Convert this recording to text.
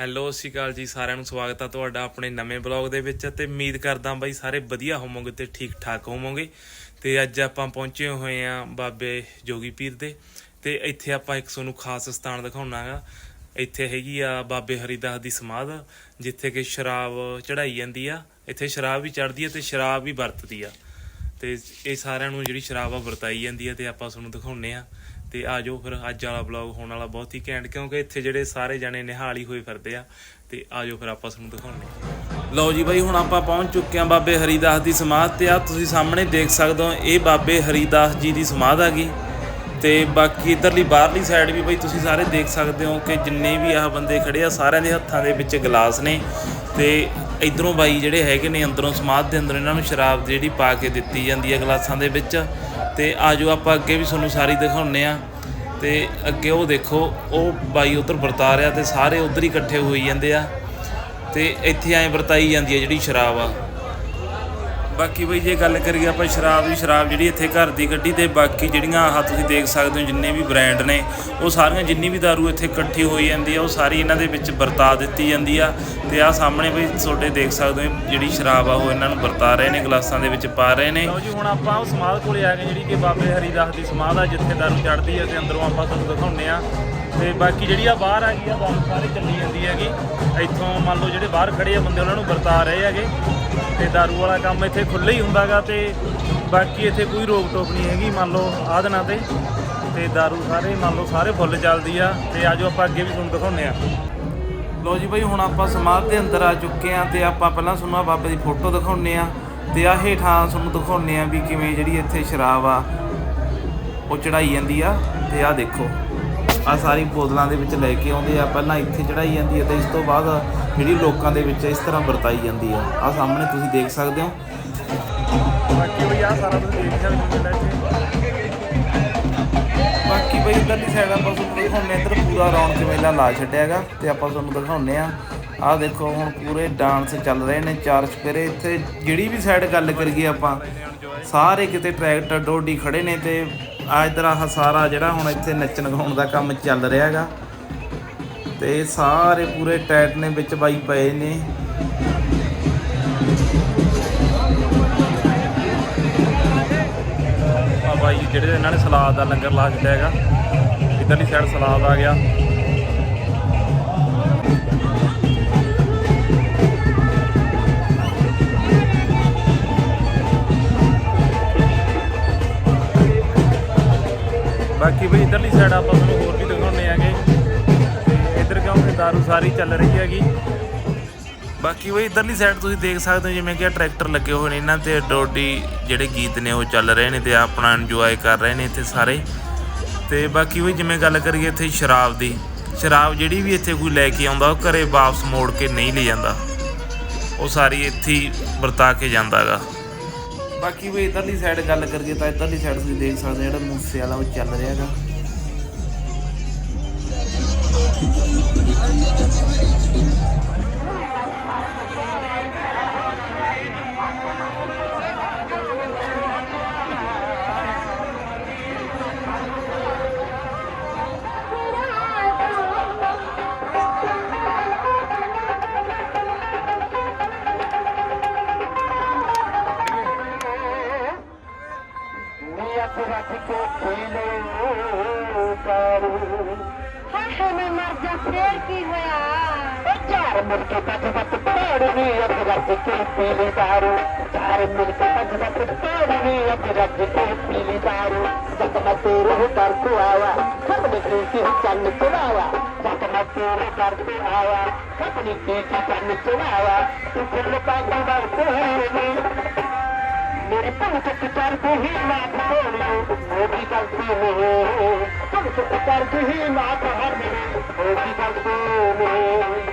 Hello, ਸਤਿ ਸ਼੍ਰੀ ਅਕਾਲ ਜੀ, ਸਾਰਿਆਂ ਨੂੰ ਸਵਾਗਤ ਆ ਤੁਹਾਡਾ ਆਪਣੇ ਨਵੇਂ ਬਲੌਗ ਦੇ ਵਿੱਚ ਤੇ ਉਮੀਦ ਕਰਦਾ ਬਾਈ ਸਾਰੇ ਵਧੀਆ ਹੋਵੋਗੇ ਤੇ ਠੀਕ ਠਾਕ ਹੋਵੋਗੇ। ਤੇ ਅੱਜ ਆਪਾਂ ਪਹੁੰਚੇ ਹੋਏ ਆ ਬਾਬੇ ਜੋਗੀ ਪੀਰ ਦੇ ਤੇ ਇੱਥੇ ਆਪਾਂ ਇੱਕ ਤੁਹਾਨੂੰ ਖਾਸ ਸਥਾਨ ਦਿਖਾਉਣਾਗਾ। ਇੱਥੇ ਹੈਗੀ ਆ ਬਾਬੇ ਹਰੀਦਾਸ ਦੀ ਸਮਾਧ, ਜਿੱਥੇ ਕਿ ਸ਼ਰਾਬ ਚੜਾਈ ਜਾਂਦੀ ਆ। ਇੱਥੇ ਸ਼ਰਾਬ ਵੀ ਚੜਦੀ ਆ ਤੇ ਸ਼ਰਾਬ ਵੀ ਵਰਤਦੀ ਆ। ਤੇ ਇਹ ਸਾਰਿਆਂ ਨੂੰ ਜਿਹੜੀ ਸ਼ਰਾਬ ਆ ਵਰਤਾਈ ਜਾਂਦੀ ਆ ਤੇ ਆਪਾਂ ਤੁਹਾਨੂੰ ਦਿਖਾਉਨੇ ਆ। ਤੇ ਆਜੋ ਫਿਰ ਅੱਜ ਵਾਲਾ ਵਲੌਗ ਹੋਣ ਵਾਲਾ ਬਹੁਤ ਹੀ ਘੈਂਟ, ਕਿਉਂਕਿ ਇੱਥੇ ਜਿਹੜੇ ਸਾਰੇ ਜਣੇ ਨਿਹਾਲੀ ਹੋਏ ਫਿਰਦੇ ਆ। ਤੇ ਆਜੋ ਫਿਰ ਆਪਾਂ ਤੁਹਾਨੂੰ ਦਿਖਾਉਨੇ ਲਓ ਜੀ ਬਾਈ, ਹੁਣ ਆਪਾਂ ਪਹੁੰਚ ਚੁੱਕੇ ਆ ਬਾਬੇ ਹਰੀਦਾਸ ਦੀ ਸਮਾਧ ਤੇ। ਆ ਤੁਸੀਂ ਸਾਹਮਣੇ ਦੇਖ ਸਕਦੇ ਹੋ, ਇਹ ਬਾਬੇ ਹਰੀਦਾਸ ਜੀ ਦੀ ਸਮਾਧ ਹੈਗੀ ਤੇ ਬਾਕੀ ਇਧਰਲੀ ਬਾਹਰਲੀ ਸਾਈਡ ਵੀ ਬਈ, ਤੁਸੀਂ ਸਾਰੇ ਦੇਖ ਸਕਦੇ ਹੋ ਕਿ ਜਿੰਨੇ ਵੀ ਆਹ ਬੰਦੇ ਖੜੇ ਆ, ਸਾਰਿਆਂ ਦੇ ਹੱਥਾਂ ਦੇ ਵਿੱਚ ਗਲਾਸ ਨੇ। ਤੇ ਇਧਰੋਂ ਬਾਈ ਜਿਹੜੇ ਹੈਗੇ ਨੇ ਅੰਦਰੋਂ ਸਮਾਧ ਦੇ ਅੰਦਰ ਇਹਨਾਂ ਨੂੰ ਸ਼ਰਾਬ ਜਿਹੜੀ ਪਾ ਕੇ ਦਿੱਤੀ ਜਾਂਦੀ ਹੈ ਗਲਾਸਾਂ ਦੇ ਵਿੱਚ। ਤੇ ਆਜੋ ਆਪਾਂ ਅੱਗੇ ਵੀ ਤੁਹਾਨੂੰ ਸਾਰੀ ਦਿਖਾਉਨੇ ਆ। ਤੇ ਅੱਗੇ ਉਹ ਦੇਖੋ, ਉਹ ਬਾਈ ਉਧਰ ਵਰਤਾ ਰਿਹਾ ਤੇ ਸਾਰੇ ਉਧਰ ਹੀ ਇਕੱਠੇ ਹੋਈ ਜਾਂਦੇ ਆ। ਤੇ ਇੱਥੇ ਐਂ ਵਰਤਾਈ ਜਾਂਦੀ ਹੈ ਜਿਹੜੀ ਸ਼ਰਾਬ ਆ। ਬਾਕੀ ਬਈ ਜੇ ਗੱਲ ਕਰੀਏ ਆਪਾਂ ਸ਼ਰਾਬ ਦੀ ਸ਼ਰਾਬ ਜਿਹੜੀ ਇੱਥੇ ਘਰ ਦੀ ਗੱਡੀ ਤੇ ਬਾਕੀ ਜਿਹੜੀਆਂ ਆਹ ਤੁਸੀਂ ਦੇਖ ਸਕਦੇ ਹੋ ਜਿੰਨੇ ਵੀ ਬ੍ਰਾਂਡ ਨੇ ਉਹ ਸਾਰੀਆਂ ਜਿੰਨੀ ਵੀ दारू ਇੱਥੇ ਇਕੱਠੀ ਹੋਈ ਜਾਂਦੀ ਆ ਉਹ ਸਾਰੀ ਇਹਨਾਂ ਦੇ ਵਿੱਚ ਵਰਤਾ ਦਿੱਤੀ ਜਾਂਦੀ ਆ ਤੇ ਆ ਸਾਹਮਣੇ ਬਈ ਤੁਹਾਡੇ ਦੇਖ ਸਕਦੇ ਹੋ ਜਿਹੜੀ ਸ਼ਰਾਬ ਆ ਉਹ ਇਹਨਾਂ ਨੂੰ ਵਰਤਾ ਰਹੇ ਨੇ ਗਲਾਸਾਂ ਦੇ ਵਿੱਚ ਪਾ ਰਹੇ ਨੇ ਲਓ ਜੀ ਹੁਣ ਆਪਾਂ ਉਹ ਸਮਾਧ ਕੋਲੇ ਆ ਗਏ ਜਿਹੜੀ ਕਿ ਬਾਬੇ ਹਰੀਦਾਸ ਦੀ ਸਮਾਧ ਆ ਜਿੱਥੇ दारू ਚੜਦੀ ਆ ਤੇ ਅੰਦਰੋਂ ਆਪਾਂ ਤੁਹਾਨੂੰ ਦਿਖਾਉਨੇ ਆ ਤੇ ਬਾਕੀ ਜਿਹੜੀ ਆ ਬਾਹਰ ਆ ਗਈ ਆ ਦਾਰੂ ਸਾਰੀ ਚੱਲੀ ਜਾਂਦੀ ਹੈਗੀ ਇੱਥੋਂ ਮੰਨ ਲਓ ਜਿਹੜੇ ਬਾਹਰ ਖੜੇ ਆ ਬੰਦੇ ਉਹਨਾਂ ਨੂੰ ਵਰਤਾ ਰਹੇ ਹੈਗੇ ਤੇ दारू ਵਾਲਾ ਕੰਮ ਇੱਥੇ ਖੁੱਲ੍ਹਾ ਹੀ ਹੁੰਦਾਗਾ ਤੇ ਬਾਕੀ ਇੱਥੇ ਕੋਈ ਰੋਕ ਟੋਕ ਨਹੀਂ ਹੈਗੀ ਮੰਨ ਲਓ ਆਹ ਦਿਨਾਂ ਤੇ ਤੇ दारू ਸਾਰੇ ਮੰਨ ਲਓ ਸਾਰੇ ਫੁੱਲ ਚੱਲਦੀ ਆ ਤੇ ਆਜੋ ਆਪਾਂ ਅੱਗੇ ਵੀ ਤੁਹਾਨੂੰ ਦਿਖਾਉਂਦੇ ਆ ਲੋ ਜੀ ਬਾਈ ਹੁਣ ਆਪਾਂ ਸਮਾਧ ਦੇ ਅੰਦਰ ਆ ਚੁੱਕੇ ਆ ਤੇ ਆਪਾਂ ਪਹਿਲਾਂ ਤੁਹਾਨੂੰ ਆਹ ਬਾਬੇ ਦੀ ਫੋਟੋ ਦਿਖਾਉਂਦੇ ਆ ਤੇ ਆ ਹੇਠਾਂ ਤੁਹਾਨੂੰ ਦਿਖਾਉਂਦੇ ਆ ਵੀ ਕਿਵੇਂ ਜਿਹੜੀ ਇੱਥੇ ਸ਼ਰਾਬ ਆ ਉਹ ਚੜਾਈ ਜਾਂਦੀ ਆ ਤੇ ਆ ਦੇਖੋ ਆ ਸਾਰੀ ਬੋਤਲਾਂ ਦੇ ਵਿੱਚ ਲੈ ਕੇ ਆਉਂਦੇ ਆ। ਪਹਿਲਾਂ ਇੱਥੇ ਚੜਾਈ ਜਾਂਦੀ ਹੈ ਤੇ ਇਸ ਤੋਂ ਬਾਅਦ ਜਿਹੜੀ ਲੋਕਾਂ ਦੇ ਵਿੱਚ ਇਸ ਤਰ੍ਹਾਂ ਵਰਤਾਈ ਜਾਂਦੀ ਆ। ਆ ਸਾਹਮਣੇ ਤੁਸੀਂ ਦੇਖ ਸਕਦੇ ਹੋ। ਬਾਕੀ ਬਈ ਆ ਸਾਰਾ ਤੁਸੀਂ ਦੇਖ ਸਕਦੇ ਹੋ ਬਾਕੀ ਬਈ ਇਧਰਲੀ ਸਾਈਡ ਆਪਾਂ ਤੁਹਾਨੂੰ ਦਿਖਾਉਂਦੇ ਇੱਧਰ ਪੂਰਾ ਰੌਣਕ ਮੇਲਾ ਲਾ ਛੱਡਿਆ ਹੈਗਾ ਤੇ ਆਪਾਂ ਤੁਹਾਨੂੰ ਦਿਖਾਉਂਦੇ ਆ ਆਹ ਦੇਖੋ ਹੁਣ ਪੂਰੇ ਡਾਂਸ ਚੱਲ ਰਹੇ ਨੇ ਚਾਰ ਚਪੇਰੇ ਇੱਥੇ ਜਿਹੜੀ ਵੀ ਸਾਈਡ ਗੱਲ ਕਰੀਏ ਆਪਾਂ ਸਾਰੇ ਕਿਤੇ ਟਰੈਕਟਰ ਡੋਡੀ ਖੜੇ ਨੇ ਤੇ ਆ ਇਧਰ ਆਹ ਸਾਰਾ ਜਿਹੜਾ ਹੁਣ ਇੱਥੇ ਨੱਚਣ ਗਾਉਣ ਦਾ ਕੰਮ ਚੱਲ ਰਿਹਾ ਹੈਗਾ। ਤੇ ਸਾਰੇ ਪੂਰੇ ਟੈਟ ਨੇ ਵਿੱਚ ਬਾਈ ਪਏ ਨੇ। ਆ ਬਾਈ ਜਿਹੜੇ ਇਹਨਾਂ ਨੇ ਸਲਾਦ ਦਾ ਲੰਗਰ ਲਾ ਦਿੱਤਾ ਹੈਗਾ। ਇਧਰਲੀ ਸਾਈਡ ਸਲਾਦ ਆ ਗਿਆ। ਬਾਕੀ ਬਈ ਇਧਰਲੀ ਸਾਈਡ ਆਪਾਂ ਤੁਹਾਨੂੰ ਹੋਰ ਵੀ ਦਿਖਾਉਣੇ ਹੈਗੇ ਤੇ ਇਧਰ ਕਿਉਂਕਿ ਦਾਰੂ ਸਾਰੀ ਚੱਲ ਰਹੀ ਹੈਗੀ। ਬਾਕੀ ਬਈ ਇਧਰਲੀ ਸਾਈਡ ਤੁਸੀਂ ਦੇਖ ਸਕਦੇ ਹੋ ਜਿਵੇਂ ਕਿ ਟਰੈਕਟਰ ਲੱਗੇ ਹੋਏ ਨੇ। ਇਹਨਾਂ ਤੇ ਡੋਡੀ ਜਿਹੜੇ ਗੀਤ ਨੇ ਉਹ ਚੱਲ ਰਹੇ ਨੇ ਤੇ ਆਪਣਾ ਇੰਜੋਏ ਕਰ ਰਹੇ ਨੇ ਇੱਥੇ ਸਾਰੇ। ਤੇ ਬਾਕੀ ਵੀ ਜਿਵੇਂ ਗੱਲ ਕਰੀਏ ਇੱਥੇ ਸ਼ਰਾਬ ਦੀ, ਸ਼ਰਾਬ ਜਿਹੜੀ ਵੀ ਇੱਥੇ ਕੋਈ ਲੈ ਕੇ ਆਉਂਦਾ, ਉਹ ਘਰੇ ਵਾਪਸ ਮੋੜ ਕੇ ਨਹੀਂ ਲੈ ਜਾਂਦਾ। ਉਹ ਸਾਰੀ ਇੱਥੇ ਵਰਤਾ ਕੇ ਜਾਂਦਾਗਾ। ਬਾਕੀ ਵੀ ਇਧਰਲੀ ਸਾਈਡ ਗੱਲ ਕਰੀਏ ਤਾਂ ਇਧਰਲੀ ਸਾਈਡ ਤੁਸੀਂ ਦੇਖ ਸਕਦੇ ਹੋ ਜਿਹੜਾ ਮੂਸੇ ਵਾਲਾ ਉਹ ਚੱਲ ਰਿਹਾ ਹੈਗਾ। ਨੀਅਤ ਰੱਖ ਕੇ ਖੇਲੇ ਕਰੂ ਹਾਏ ਮੈਂ ਮਰ ਜਾ ਫੇਰ ਕੀ ਹੋਇਆ ਚਾਰ ਮਿਲ ਕੇ ਪੱਜ ਪੱਜ ਤੋੜ ਨੀਅਤ ਰੱਖ ਕੇ ਪੀਲੇ ਦਾਰੂ ਚਾਰ ਮਿਲ ਕੇ ਪੱਜ ਪੱਜ ਤੋੜ ਨੀਅਤ ਰੱਖ ਕੇ ਪੀਲੇ ਦਾਰੂ ਜਦ ਮੈਂ ਤੇਰੇ ਘਰ ਤੋਂ ਆਇਆ ਖਬਰ ਕੀ ਸੀ ਚੰਨ ਚੜਾਇਆ ਜਦ ਮੈਂ ਤੇਰੇ ਘਰ ਤੋਂ मेरी पंथ पितर को ही नाथ बोलियो वो भी करते हो पंथ पितर को ही नाथ हर वो भी करते हो